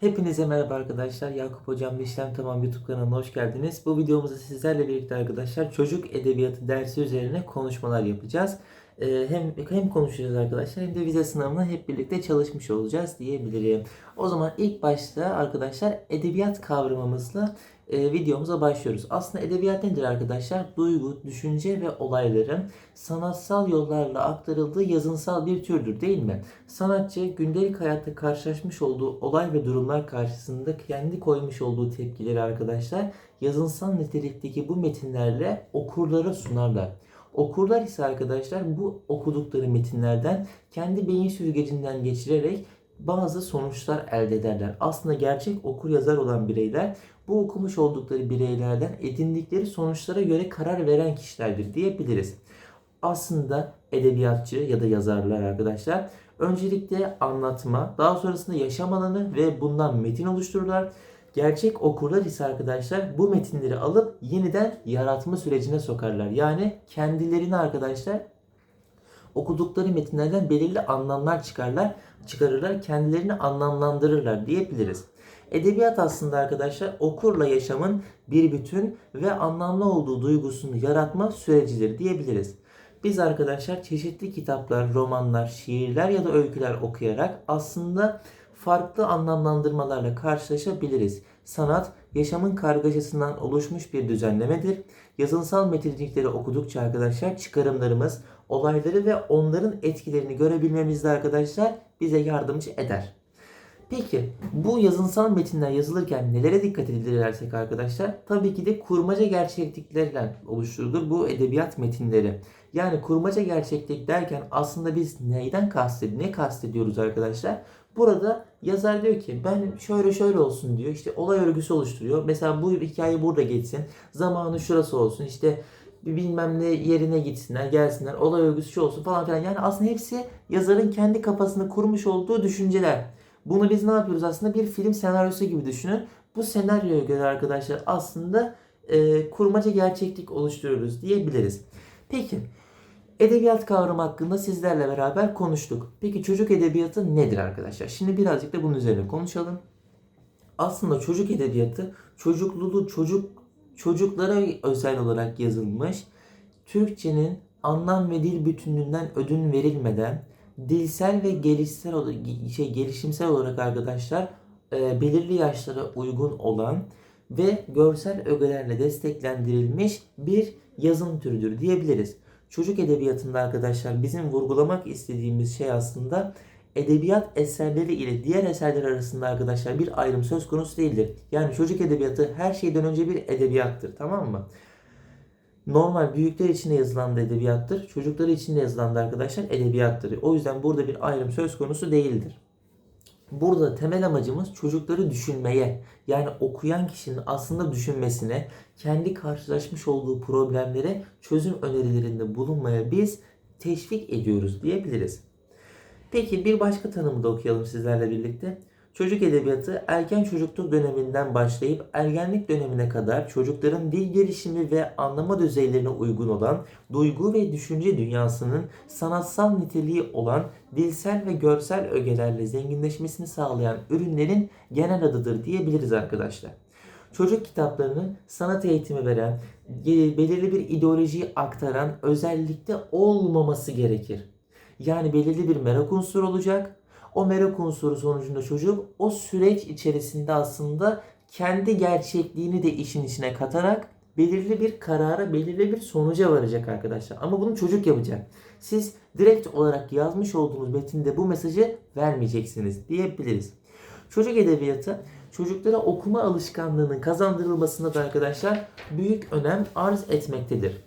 Hepinize merhaba arkadaşlar. Yakup Hocam İşlem Tamam YouTube kanalına hoş geldiniz. Bu videomuzda sizlerle birlikte arkadaşlar çocuk edebiyatı dersi üzerine konuşmalar yapacağız. Ee, hem hem konuşacağız arkadaşlar hem de vize sınavına hep birlikte çalışmış olacağız diyebilirim. O zaman ilk başta arkadaşlar edebiyat kavramımızla e, videomuza başlıyoruz. Aslında edebiyat nedir arkadaşlar? Duygu, düşünce ve olayların sanatsal yollarla aktarıldığı yazınsal bir türdür değil mi? Sanatçı gündelik hayatta karşılaşmış olduğu olay ve durumlar karşısında kendi koymuş olduğu tepkileri arkadaşlar yazınsal nitelikteki bu metinlerle okurlara sunarlar. Okurlar ise arkadaşlar bu okudukları metinlerden kendi beyin süzgecinden geçirerek bazı sonuçlar elde ederler. Aslında gerçek okur yazar olan bireyler bu okumuş oldukları bireylerden edindikleri sonuçlara göre karar veren kişilerdir diyebiliriz. Aslında edebiyatçı ya da yazarlar arkadaşlar öncelikle anlatma, daha sonrasında yaşam alanı ve bundan metin oluştururlar. Gerçek okurlar ise arkadaşlar bu metinleri alıp yeniden yaratma sürecine sokarlar. Yani kendilerini arkadaşlar okudukları metinlerden belirli anlamlar çıkarlar, çıkarırlar, kendilerini anlamlandırırlar diyebiliriz. Edebiyat aslında arkadaşlar okurla yaşamın bir bütün ve anlamlı olduğu duygusunu yaratma sürecidir diyebiliriz. Biz arkadaşlar çeşitli kitaplar, romanlar, şiirler ya da öyküler okuyarak aslında farklı anlamlandırmalarla karşılaşabiliriz. Sanat, yaşamın kargaşasından oluşmuş bir düzenlemedir. Yazınsal metinlikleri okudukça arkadaşlar çıkarımlarımız, olayları ve onların etkilerini görebilmemizde arkadaşlar bize yardımcı eder. Peki bu yazınsal metinler yazılırken nelere dikkat edilirsek arkadaşlar tabii ki de kurmaca gerçekliklerle oluşturulur bu edebiyat metinleri. Yani kurmaca gerçeklik derken aslında biz neyden kastediyoruz, ne kastediyoruz arkadaşlar? Burada yazar diyor ki ben şöyle şöyle olsun diyor. İşte olay örgüsü oluşturuyor. Mesela bu hikaye burada geçsin. Zamanı şurası olsun. İşte bilmem ne yerine gitsinler, gelsinler. Olay örgüsü şu olsun falan filan. Yani aslında hepsi yazarın kendi kafasında kurmuş olduğu düşünceler. Bunu biz ne yapıyoruz aslında? Bir film senaryosu gibi düşünün. Bu senaryoya göre arkadaşlar aslında e, kurmaca gerçeklik oluşturuyoruz diyebiliriz. Peki edebiyat kavramı hakkında sizlerle beraber konuştuk. Peki çocuk edebiyatı nedir arkadaşlar? Şimdi birazcık da bunun üzerine konuşalım. Aslında çocuk edebiyatı çocukluluğu çocuk çocuklara özel olarak yazılmış. Türkçenin anlam ve dil bütünlüğünden ödün verilmeden dilsel ve gelişsel şey gelişimsel olarak arkadaşlar e, belirli yaşlara uygun olan ve görsel ögelerle desteklendirilmiş bir yazım türüdür diyebiliriz. Çocuk edebiyatında arkadaşlar bizim vurgulamak istediğimiz şey aslında edebiyat eserleri ile diğer eserler arasında arkadaşlar bir ayrım söz konusu değildir. Yani çocuk edebiyatı her şeyden önce bir edebiyattır tamam mı? Normal büyükler için de yazılan da edebiyattır. Çocuklar için de yazılan da arkadaşlar edebiyattır. O yüzden burada bir ayrım söz konusu değildir. Burada temel amacımız çocukları düşünmeye, yani okuyan kişinin aslında düşünmesine, kendi karşılaşmış olduğu problemlere çözüm önerilerinde bulunmaya biz teşvik ediyoruz diyebiliriz. Peki bir başka tanımı da okuyalım sizlerle birlikte. Çocuk edebiyatı erken çocukluk döneminden başlayıp ergenlik dönemine kadar çocukların dil gelişimi ve anlama düzeylerine uygun olan duygu ve düşünce dünyasının sanatsal niteliği olan dilsel ve görsel ögelerle zenginleşmesini sağlayan ürünlerin genel adıdır diyebiliriz arkadaşlar. Çocuk kitaplarını sanat eğitimi veren, belirli bir ideolojiyi aktaran özellikle olmaması gerekir. Yani belirli bir merak unsuru olacak o merak unsuru sonucunda çocuk o süreç içerisinde aslında kendi gerçekliğini de işin içine katarak belirli bir karara, belirli bir sonuca varacak arkadaşlar. Ama bunu çocuk yapacak. Siz direkt olarak yazmış olduğunuz metinde bu mesajı vermeyeceksiniz diyebiliriz. Çocuk edebiyatı çocuklara okuma alışkanlığının kazandırılmasında da arkadaşlar büyük önem arz etmektedir.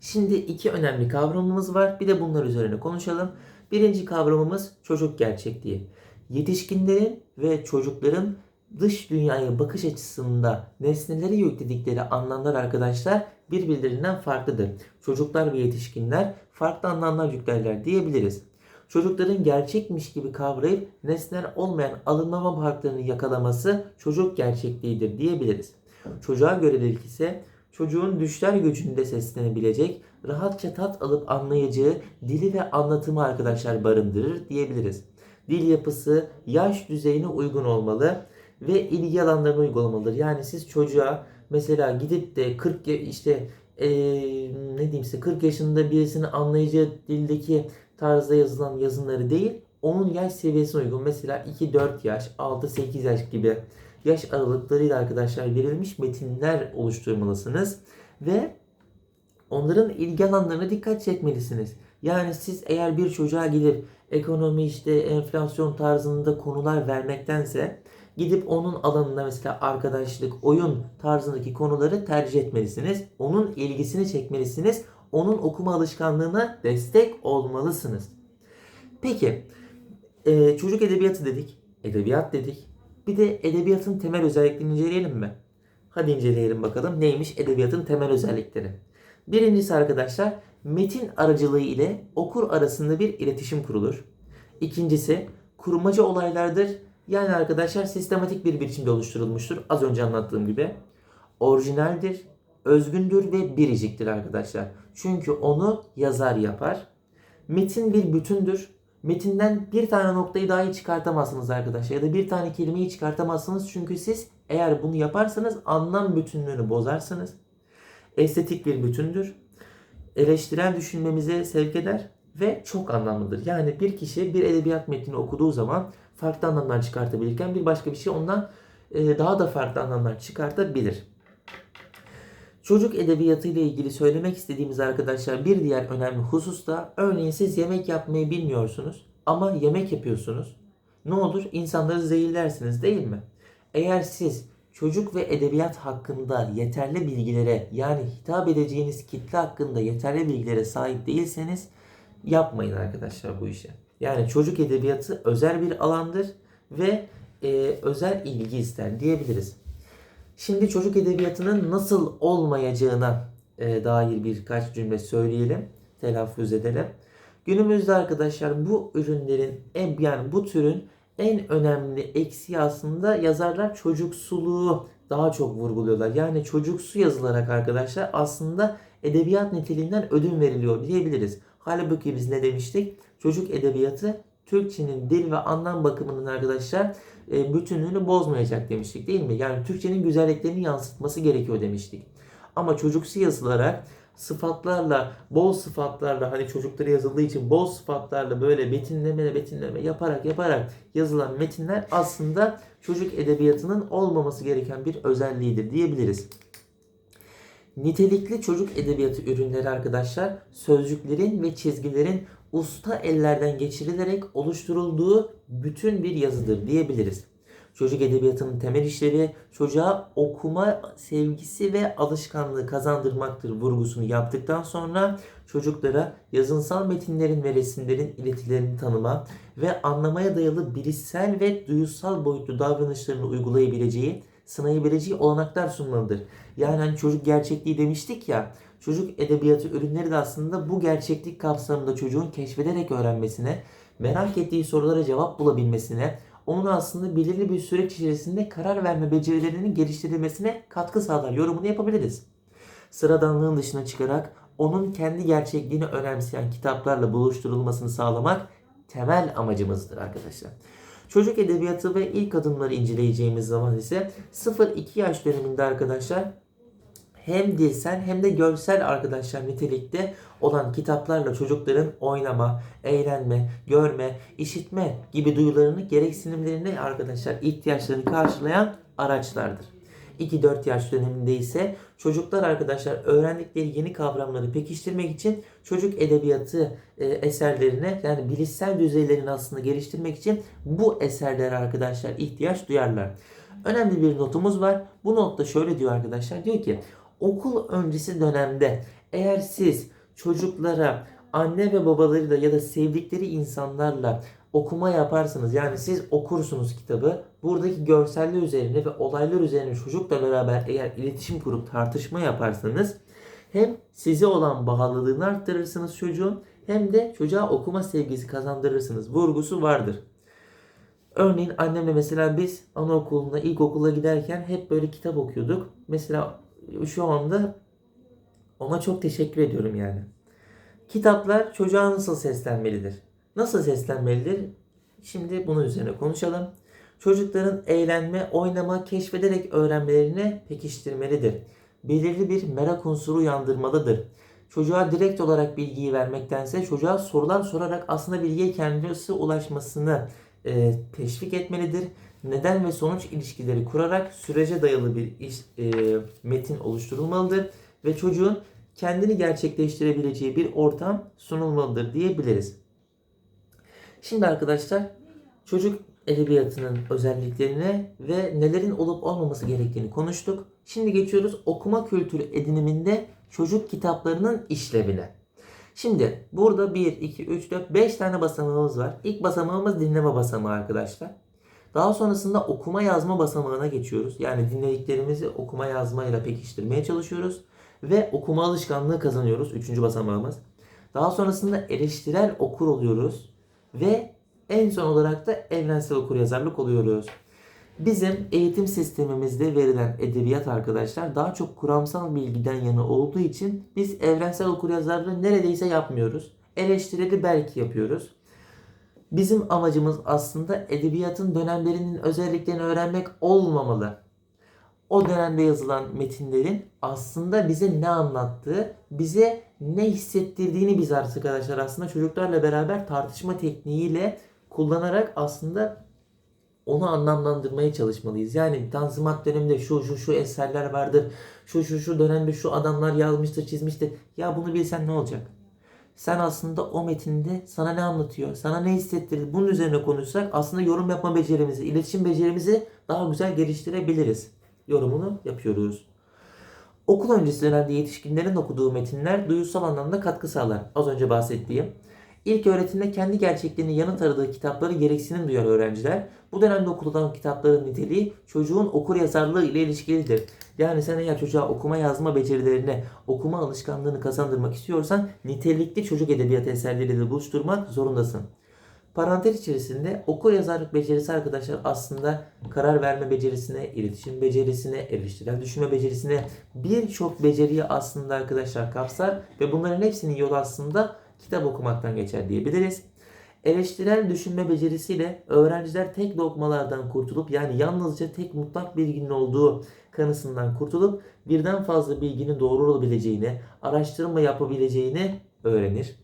Şimdi iki önemli kavramımız var. Bir de bunlar üzerine konuşalım. Birinci kavramımız çocuk gerçekliği. Yetişkinlerin ve çocukların dış dünyaya bakış açısında nesneleri yükledikleri anlamlar arkadaşlar birbirlerinden farklıdır. Çocuklar ve yetişkinler farklı anlamlar yüklerler diyebiliriz. Çocukların gerçekmiş gibi kavrayıp nesneler olmayan alınmama farklarını yakalaması çocuk gerçekliğidir diyebiliriz. Çocuğa göre ise çocuğun düşler gücünde seslenebilecek, rahatça tat alıp anlayacağı dili ve anlatımı arkadaşlar barındırır diyebiliriz. dil yapısı, yaş düzeyine uygun olmalı ve ilgi alanlarına uygun olmalıdır. Yani siz çocuğa mesela gidip de 40 ya- işte eee, ne diyeyim size 40 yaşında birisinin anlayacağı dildeki tarzda yazılan yazınları değil, onun yaş seviyesine uygun. Mesela 2-4 yaş, 6-8 yaş gibi yaş aralıklarıyla arkadaşlar verilmiş metinler oluşturmalısınız ve onların ilgi alanlarına dikkat çekmelisiniz. Yani siz eğer bir çocuğa gidip ekonomi işte enflasyon tarzında konular vermektense gidip onun alanında mesela arkadaşlık, oyun tarzındaki konuları tercih etmelisiniz. Onun ilgisini çekmelisiniz. Onun okuma alışkanlığına destek olmalısınız. Peki e, çocuk edebiyatı dedik, edebiyat dedik. Bir de edebiyatın temel özelliklerini inceleyelim mi? Hadi inceleyelim bakalım neymiş edebiyatın temel özellikleri. Birincisi arkadaşlar metin aracılığı ile okur arasında bir iletişim kurulur. İkincisi kurmaca olaylardır. Yani arkadaşlar sistematik bir biçimde oluşturulmuştur. Az önce anlattığım gibi. Orijinaldir, özgündür ve biriciktir arkadaşlar. Çünkü onu yazar yapar. Metin bir bütündür. Metinden bir tane noktayı dahi çıkartamazsınız arkadaşlar. Ya da bir tane kelimeyi çıkartamazsınız. Çünkü siz eğer bunu yaparsanız anlam bütünlüğünü bozarsınız. Estetik bir bütündür. Eleştirel düşünmemize sevk eder ve çok anlamlıdır. Yani bir kişi bir edebiyat metnini okuduğu zaman farklı anlamlar çıkartabilirken bir başka bir şey ondan e, daha da farklı anlamlar çıkartabilir. Çocuk edebiyatı ile ilgili söylemek istediğimiz arkadaşlar bir diğer önemli husus da örneğin siz yemek yapmayı bilmiyorsunuz ama yemek yapıyorsunuz. Ne olur? İnsanları zehirlersiniz değil mi? Eğer siz çocuk ve edebiyat hakkında yeterli bilgilere yani hitap edeceğiniz kitle hakkında yeterli bilgilere sahip değilseniz yapmayın arkadaşlar bu işi. Yani çocuk edebiyatı özel bir alandır ve e, özel ilgi ister diyebiliriz. Şimdi çocuk edebiyatının nasıl olmayacağına e, dair birkaç cümle söyleyelim, telaffuz edelim. Günümüzde arkadaşlar bu ürünlerin yani bu türün en önemli eksiği aslında yazarlar çocuksuluğu daha çok vurguluyorlar. Yani çocuksu yazılarak arkadaşlar aslında edebiyat niteliğinden ödün veriliyor diyebiliriz. Halbuki biz ne demiştik? Çocuk edebiyatı Türkçenin dil ve anlam bakımının arkadaşlar e, bütünlüğünü bozmayacak demiştik değil mi? Yani Türkçenin güzelliklerini yansıtması gerekiyor demiştik. Ama çocuksu yazılarak sıfatlarla, bol sıfatlarla hani çocuklara yazıldığı için bol sıfatlarla böyle betimleme betimleme yaparak yaparak yazılan metinler aslında çocuk edebiyatının olmaması gereken bir özelliğidir diyebiliriz. Nitelikli çocuk edebiyatı ürünleri arkadaşlar sözcüklerin ve çizgilerin usta ellerden geçirilerek oluşturulduğu bütün bir yazıdır diyebiliriz. Çocuk edebiyatının temel işlevi çocuğa okuma sevgisi ve alışkanlığı kazandırmaktır vurgusunu yaptıktan sonra çocuklara yazınsal metinlerin ve resimlerin iletilerini tanıma ve anlamaya dayalı bilişsel ve duyusal boyutlu davranışlarını uygulayabileceği, sınayabileceği olanaklar sunmalıdır. Yani hani çocuk gerçekliği demiştik ya, çocuk edebiyatı ürünleri de aslında bu gerçeklik kapsamında çocuğun keşfederek öğrenmesine, merak ettiği sorulara cevap bulabilmesine, onun aslında belirli bir süreç içerisinde karar verme becerilerinin geliştirilmesine katkı sağlar yorumunu yapabiliriz. Sıradanlığın dışına çıkarak onun kendi gerçekliğini önemseyen kitaplarla buluşturulmasını sağlamak temel amacımızdır arkadaşlar. Çocuk edebiyatı ve ilk adımları inceleyeceğimiz zaman ise 0-2 yaş döneminde arkadaşlar hem dilsel hem de görsel arkadaşlar nitelikte olan kitaplarla çocukların oynama, eğlenme, görme, işitme gibi duyularını gereksinimlerini arkadaşlar ihtiyaçlarını karşılayan araçlardır. 2-4 yaş döneminde ise çocuklar arkadaşlar öğrendikleri yeni kavramları pekiştirmek için çocuk edebiyatı e, eserlerine yani bilişsel düzeylerini aslında geliştirmek için bu eserlere arkadaşlar ihtiyaç duyarlar. Önemli bir notumuz var. Bu notta şöyle diyor arkadaşlar. Diyor ki okul öncesi dönemde eğer siz çocuklara anne ve babalarıyla ya da sevdikleri insanlarla okuma yaparsanız yani siz okursunuz kitabı buradaki görseller üzerine ve olaylar üzerine çocukla beraber eğer iletişim kurup tartışma yaparsanız hem size olan bağlılığını arttırırsınız çocuğun hem de çocuğa okuma sevgisi kazandırırsınız. Vurgusu vardır. Örneğin annemle mesela biz anaokuluna, ilkokula giderken hep böyle kitap okuyorduk. Mesela şu anda ona çok teşekkür ediyorum yani. Kitaplar çocuğa nasıl seslenmelidir? Nasıl seslenmelidir? Şimdi bunun üzerine konuşalım. Çocukların eğlenme, oynama, keşfederek öğrenmelerini pekiştirmelidir. Belirli bir merak unsuru uyandırmalıdır. Çocuğa direkt olarak bilgiyi vermektense çocuğa sorular sorarak aslında bilgiye kendisi ulaşmasını e, teşvik etmelidir. Neden ve sonuç ilişkileri kurarak sürece dayalı bir iş, e, metin oluşturulmalıdır ve çocuğun kendini gerçekleştirebileceği bir ortam sunulmalıdır diyebiliriz. Şimdi arkadaşlar çocuk edebiyatının özelliklerine ve nelerin olup olmaması gerektiğini konuştuk. Şimdi geçiyoruz okuma kültürü ediniminde çocuk kitaplarının işlevine. Şimdi burada 1, 2, 3, 4, 5 tane basamağımız var. İlk basamağımız dinleme basamağı arkadaşlar. Daha sonrasında okuma yazma basamağına geçiyoruz. Yani dinlediklerimizi okuma yazmayla pekiştirmeye çalışıyoruz. Ve okuma alışkanlığı kazanıyoruz. Üçüncü basamağımız. Daha sonrasında eleştirel okur oluyoruz. Ve en son olarak da evrensel okuryazarlık oluyoruz. Bizim eğitim sistemimizde verilen edebiyat arkadaşlar daha çok kuramsal bilgiden yana olduğu için biz evrensel okuryazarlığı neredeyse yapmıyoruz. Eleştireli belki yapıyoruz. Bizim amacımız aslında edebiyatın dönemlerinin özelliklerini öğrenmek olmamalı. O dönemde yazılan metinlerin aslında bize ne anlattığı, bize ne hissettirdiğini biz arkadaşlar aslında çocuklarla beraber tartışma tekniğiyle kullanarak aslında onu anlamlandırmaya çalışmalıyız. Yani Tanzimat döneminde şu şu şu eserler vardır. Şu şu şu dönemde şu adamlar yazmıştır, çizmiştir. Ya bunu bilsen ne olacak? Sen aslında o metinde sana ne anlatıyor, sana ne hissettirir bunun üzerine konuşsak aslında yorum yapma becerimizi, iletişim becerimizi daha güzel geliştirebiliriz. Yorumunu yapıyoruz. Okul öncesi dönemde yetişkinlerin okuduğu metinler duyusal anlamda katkı sağlar. Az önce bahsettiğim. İlk öğretimde kendi gerçekliğini yanıt aradığı kitapları gereksinim duyar öğrenciler. Bu dönemde okutulan kitapların niteliği çocuğun okur yazarlığı ile ilişkilidir. Yani sen eğer çocuğa okuma yazma becerilerini, okuma alışkanlığını kazandırmak istiyorsan nitelikli çocuk edebiyatı eserleriyle buluşturmak zorundasın. Parantez içerisinde okur yazarlık becerisi arkadaşlar aslında karar verme becerisine, iletişim becerisine, eleştirel düşünme becerisine birçok beceriyi aslında arkadaşlar kapsar ve bunların hepsinin yolu aslında kitap okumaktan geçer diyebiliriz. Eleştirel düşünme becerisiyle öğrenciler tek lokmalardan kurtulup yani yalnızca tek mutlak bilginin olduğu kanısından kurtulup birden fazla bilginin doğru olabileceğini, araştırma yapabileceğini öğrenir.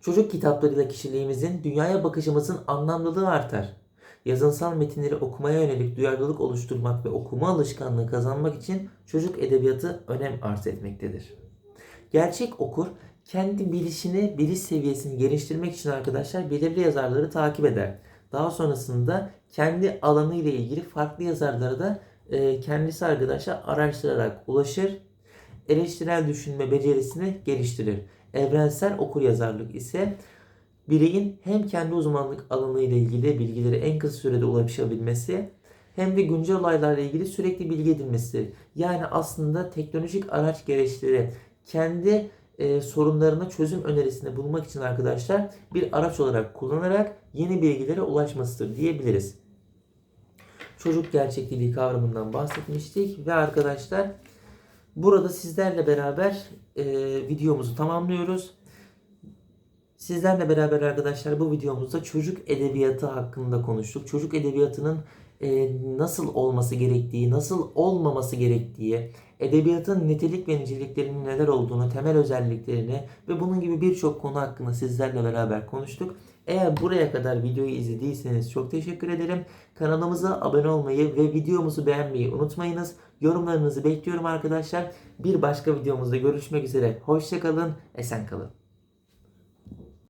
Çocuk kitaplarıyla kişiliğimizin, dünyaya bakışımızın anlamlılığı artar. Yazınsal metinleri okumaya yönelik duyarlılık oluşturmak ve okuma alışkanlığı kazanmak için çocuk edebiyatı önem arz etmektedir. Gerçek okur kendi bilişini, biliş seviyesini geliştirmek için arkadaşlar belirli yazarları takip eder. Daha sonrasında kendi alanı ile ilgili farklı yazarlara da e, kendisi arkadaşlar araştırarak ulaşır. Eleştirel düşünme becerisini geliştirir. Evrensel okur yazarlık ise bireyin hem kendi uzmanlık alanı ile ilgili bilgileri en kısa sürede ulaşabilmesi hem de güncel olaylarla ilgili sürekli bilgi edinmesi. Yani aslında teknolojik araç gereçleri kendi e, sorunlarına çözüm önerisinde bulmak için arkadaşlar bir araç olarak kullanarak yeni bilgilere ulaşmasıdır diyebiliriz. Çocuk gerçekliği kavramından bahsetmiştik ve arkadaşlar burada sizlerle beraber e, videomuzu tamamlıyoruz. Sizlerle beraber arkadaşlar bu videomuzda çocuk edebiyatı hakkında konuştuk. Çocuk edebiyatının e, nasıl olması gerektiği, nasıl olmaması gerektiği, edebiyatın nitelik ve niceliklerinin neler olduğunu, temel özelliklerini ve bunun gibi birçok konu hakkında sizlerle beraber konuştuk. Eğer buraya kadar videoyu izlediyseniz çok teşekkür ederim. Kanalımıza abone olmayı ve videomuzu beğenmeyi unutmayınız. Yorumlarınızı bekliyorum arkadaşlar. Bir başka videomuzda görüşmek üzere. Hoşçakalın, esen kalın.